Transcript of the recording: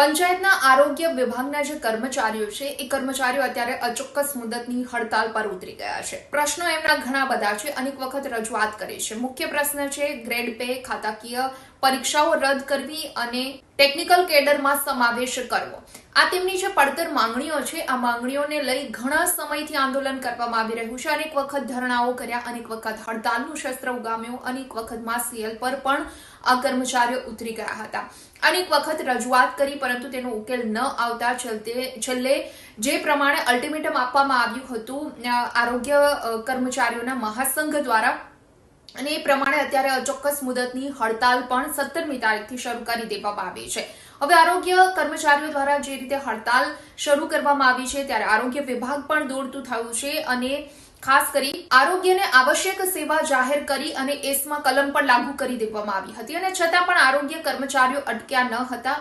પંચાયતના આરોગ્ય વિભાગના જે કર્મચારીઓ છે, એ કર્મચારીઓ અત્યારે અચોક્કસ મુદતની હડતાલ પર ઉતરી ગયા છે. પ્રશ્નો એમના ઘણા બધા છે. અનેક વખત રજૂઆત કરી છે. મુખ્ય પ્રશ્ન છે ગ્રેડ પે ખાતાકીય પરીક્ષાઓ રદ કરવી અને ટેકનિકલ કેડરમાં સમાવેશ કરવો. આ તેમની જે પડતર માંગણીઓ છે, આ માંગણીઓને લઈ ઘણા સમયથી આંદોલન કરવામાં આવી રહ્યું છે. અનેક વખત ધરણાઓ કર્યા, અનેક વખત હડતાલનું શસ્ત્ર ઉગામ્યું, અનેક વખત સીએલ પર પણ આ કર્મચારીઓ ઉતરી ગયા હતા. અનેક વખત રજૂઆત કરી, પરંતુ તેનો ઉકેલ ન આવતા છેલ્લે છેલ્લે જે પ્રમાણે અલ્ટિમેટમ આપવામાં આવ્યું હતું આરોગ્ય કર્મચારીઓના મહાસંઘ દ્વારા અને એ પ્રમાણે અત્યારે અચોક્કસ મુદતની હડતાલ પણ સત્તરમી તારીખથી શરૂ કરી દેવામાં આવી છે. હવે આરોગ્ય કર્મચારીઓ દ્વારા જે રીતે હડતાલ શરૂ કરવામાં આવી છે, ત્યારે આરોગ્ય વિભાગ પણ દોડતું થયું છે અને ખાસ કરી આરોગ્યને આવશ્યક સેવા જાહેર કરી અને એસમાં કલમ પણ લાગુ કરી દેવામાં આવી હતી અને છતાં પણ આરોગ્ય કર્મચારીઓ અટક્યા ન હતા.